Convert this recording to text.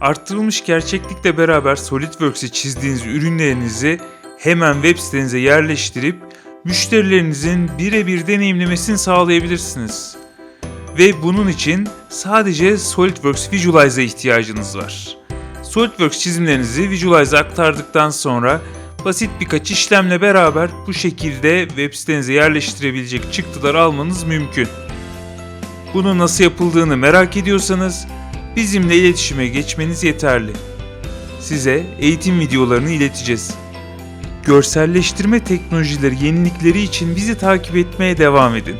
Arttırılmış gerçeklikle beraber SolidWorks'e çizdiğiniz ürünlerinizi hemen web sitenize yerleştirip müşterilerinizin birebir deneyimlemesini sağlayabilirsiniz. Ve bunun için sadece SolidWorks Visualize'a ihtiyacınız var. SolidWorks çizimlerinizi Visualize'a aktardıktan sonra basit birkaç işlemle beraber bu şekilde web sitenize yerleştirebilecek çıktılar almanız mümkün. Bunu nasıl yapıldığını merak ediyorsanız bizimle iletişime geçmeniz yeterli. Size eğitim videolarını ileteceğiz. Görselleştirme teknolojileri yenilikleri için bizi takip etmeye devam edin.